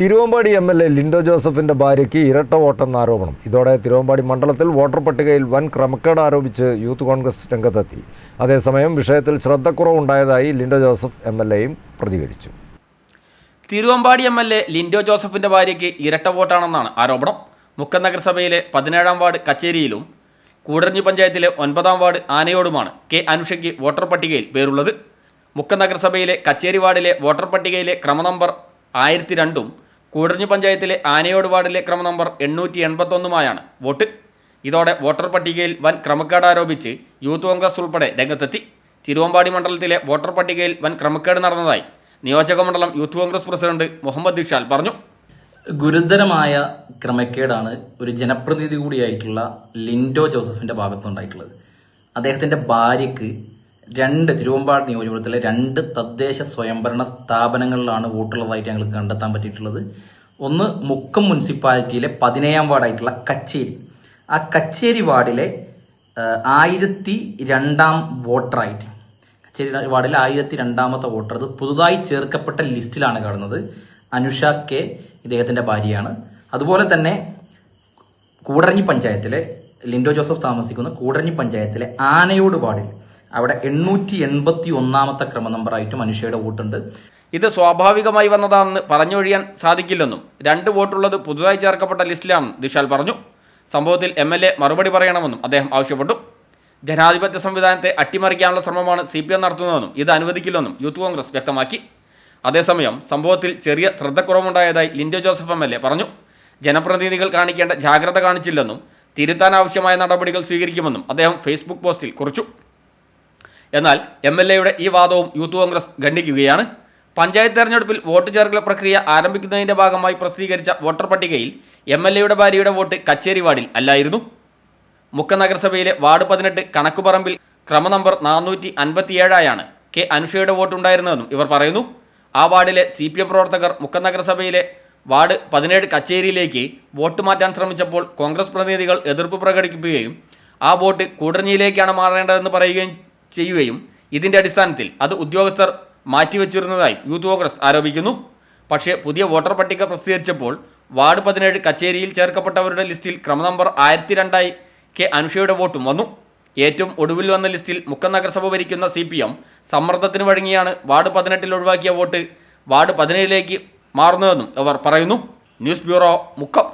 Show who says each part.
Speaker 1: Thiruvambady M L A Lindo ജോസഫിന്റെ ഭാര്യയ്ക്ക് ഇരട്ട വോട്ടെന്ന ആരോപണം. ഇതോടെ തിരുവമ്പാടി മണ്ഡലത്തിൽ വോട്ടർ പട്ടികയിൽ വൻ ക്രമക്കേട് ആരോപിച്ച് യൂത്ത് കോൺഗ്രസ് രംഗത്തെത്തി. അതേസമയം വിഷയത്തിൽ ശ്രദ്ധക്കുറവുണ്ടായതായി ലിൻഡോ ജോസഫ് എം എൽ എയും പ്രതികരിച്ചു.
Speaker 2: Thiruvambady M L A Lindo ജോസഫിന്റെ ഭാര്യയ്ക്ക് ഇരട്ട വോട്ടാണെന്നാണ് ആരോപണം. മുക്കം നഗരസഭയിലെ പതിനേഴാം വാർഡ് കച്ചേരിയിലും കൂടരഞ്ഞി പഞ്ചായത്തിലെ ഒൻപതാം വാർഡ് ആനയോടുമാണ് കെ അനുഷയ്ക്ക് വോട്ടർ പട്ടികയിൽ പേരുള്ളത്. മുക്കം നഗരസഭയിലെ കച്ചേരി വാർഡിലെ വോട്ടർ പട്ടികയിലെ ക്രമനമ്പർ ആയിരത്തി രണ്ടും കൂടരഞ്ഞി പഞ്ചായത്തിലെ ആനയോട് വാർഡിലെ ക്രമ നമ്പർ എണ്ണൂറ്റി എൺപത്തൊന്നുമായാണ്. വോട്ട്? ഇതോടെ വോട്ടർ പട്ടികയിൽ വൻ ക്രമക്കേട് ആരോപിച്ച് യൂത്ത് കോൺഗ്രസ് ഉൾപ്പെടെ രംഗത്തെത്തി. തിരുവമ്പാടി മണ്ഡലത്തിലെ വോട്ടർ പട്ടികയിൽ വൻ ക്രമക്കേട് നടന്നതായി നിയോജക മണ്ഡലം യൂത്ത് കോൺഗ്രസ് പ്രസിഡന്റ് മുഹമ്മദ് ദിഷാൽ പറഞ്ഞു.
Speaker 3: ഗുരുതരമായ ക്രമക്കേടാണ് ഒരു ജനപ്രതിനിധി കൂടിയായിട്ടുള്ള ലിൻഡോ ജോസഫിന്റെ ഭാഗത്തുണ്ടായിട്ടുള്ളത് അദ്ദേഹത്തിന്റെ ഭാര്യയ്ക്ക് രണ്ട് തിരുവമ്പാട് നിയോജകമണ്ഡലത്തിലെ രണ്ട് തദ്ദേശ സ്വയംഭരണ സ്ഥാപനങ്ങളിലാണ് വോട്ടുള്ളതായിട്ട് ഞങ്ങൾക്ക് കണ്ടെത്താൻ പറ്റിയിട്ടുള്ളത്. ഒന്ന് മുക്കം മുനിസിപ്പാലിറ്റിയിലെ പതിനേഴാം വാർഡായിട്ടുള്ള കച്ചേരി. ആ കച്ചേരി വാർഡിലെ ആയിരത്തി രണ്ടാം വോട്ടറായിട്ട്. കച്ചേരി വാർഡിലെ ആയിരത്തി രണ്ടാമത്തെ വോട്ടർ. അത് പുതുതായി ചേർക്കപ്പെട്ട ലിസ്റ്റിലാണ് കാണുന്നത്. അനുഷ കെ ഇദ്ദേഹത്തിന്റെ ഭാര്യയാണ്. അതുപോലെ തന്നെ കൂടരഞ്ഞി പഞ്ചായത്തിലെ ലിൻഡോ ജോസഫ് താമസിക്കുന്ന കൂടരഞ്ഞി പഞ്ചായത്തിലെ ആനയോട് വാർഡിൽ. അവിടെ എണ്ണൂറ്റി എൺപത്തി ഒന്നാമത്തെ ക്രമ നമ്പറായിട്ട് മനുഷ്യയുടെ വോട്ടുണ്ട്.
Speaker 2: ഇത് സ്വാഭാവികമായി വന്നതാണെന്ന് പറഞ്ഞൊഴിയാൻ സാധിക്കില്ലെന്നും രണ്ട് വോട്ടുള്ളത് പുതുതായി ചേർക്കപ്പെട്ട ലിസ്റ്റിലാണെന്ന് ദിഷാൽ പറഞ്ഞു. സംഭവത്തിൽ എം എൽ എ മറുപടി പറയണമെന്നും അദ്ദേഹം ആവശ്യപ്പെട്ടു. ജനാധിപത്യ സംവിധാനത്തെ അട്ടിമറിക്കാനുള്ള ശ്രമമാണ് സി പി എം നടത്തുന്നതെന്നും ഇത് അനുവദിക്കില്ലെന്നും യൂത്ത് കോൺഗ്രസ് വ്യക്തമാക്കി. അതേസമയം സംഭവത്തിൽ ചെറിയ ശ്രദ്ധക്കുറവുണ്ടായതായി Lindo Joseph M L A പറഞ്ഞു. ജനപ്രതിനിധികൾ കാണിക്കേണ്ട ജാഗ്രത കാണിച്ചില്ലെന്നും തിരുത്താൻ ആവശ്യമായ നടപടികൾ സ്വീകരിക്കുമെന്നും അദ്ദേഹം ഫേസ്ബുക്ക് പോസ്റ്റിൽ കുറിച്ചു. എന്നാൽ എം എൽ എയുടെ ഈ വാദവും യൂത്ത് കോൺഗ്രസ് ഖണ്ഡിക്കുകയാണ്. പഞ്ചായത്ത് തെരഞ്ഞെടുപ്പിൽ വോട്ട് ചേർക്കൽ പ്രക്രിയ ആരംഭിക്കുന്നതിന്റെ ഭാഗമായി പ്രസിദ്ധീകരിച്ച വോട്ടർ പട്ടികയിൽ എം എൽ എയുടെ ഭാര്യയുടെ വോട്ട് കച്ചേരി വാർഡിൽ അല്ലായിരുന്നു. മുക്ക നഗരസഭയിലെ വാർഡ് പതിനെട്ട് കണക്കുപറമ്പിൽ ക്രമ നമ്പർ നാനൂറ്റി അൻപത്തിയേഴായാണ് കെ അനുഷയുടെ വോട്ടുണ്ടായിരുന്നതെന്നും ഇവർ പറയുന്നു. ആ വാർഡിലെ സി പി എം പ്രവർത്തകർ മുക്ക നഗരസഭയിലെ വാർഡ് പതിനേഴ് കച്ചേരിയിലേക്ക് വോട്ട് മാറ്റാൻ ശ്രമിച്ചപ്പോൾ കോൺഗ്രസ് പ്രതിനിധികൾ എതിർപ്പ് പ്രകടിപ്പിക്കുകയും ആ വോട്ട് കൂടരഞ്ഞിയിലേക്കാണ് മാറേണ്ടതെന്ന് പറയുകയും ചെയ്യുകയും ഇതിന്റെ അടിസ്ഥാനത്തിൽ അത് ഉദ്യോഗസ്ഥർ മാറ്റിവെച്ചിരുന്നതായി യൂത്ത് കോൺഗ്രസ് ആരോപിക്കുന്നു. പക്ഷേ പുതിയ വോട്ടർ പട്ടിക പ്രസിദ്ധീകരിച്ചപ്പോൾ വാർഡ് പതിനേഴ് കച്ചേരിയിൽ ചേർക്കപ്പെട്ടവരുടെ ലിസ്റ്റിൽ ക്രമ നമ്പർ ആയിരത്തി രണ്ടായി കെ അനുഷയുടെ വോട്ടും വന്നു. ഏറ്റവും ഒടുവിൽ വന്ന ലിസ്റ്റിൽ മുക്കം നഗരസഭ ഭരിക്കുന്ന സി പി എം സമ്മർദ്ദത്തിന് വഴങ്ങിയാണ് വാർഡ് പതിനെട്ടിൽ ഒഴിവാക്കിയ വോട്ട് വാർഡ് പതിനേഴിലേക്ക് മാറുന്നതെന്നും അവർ പറയുന്നു. News bureau Mukkam.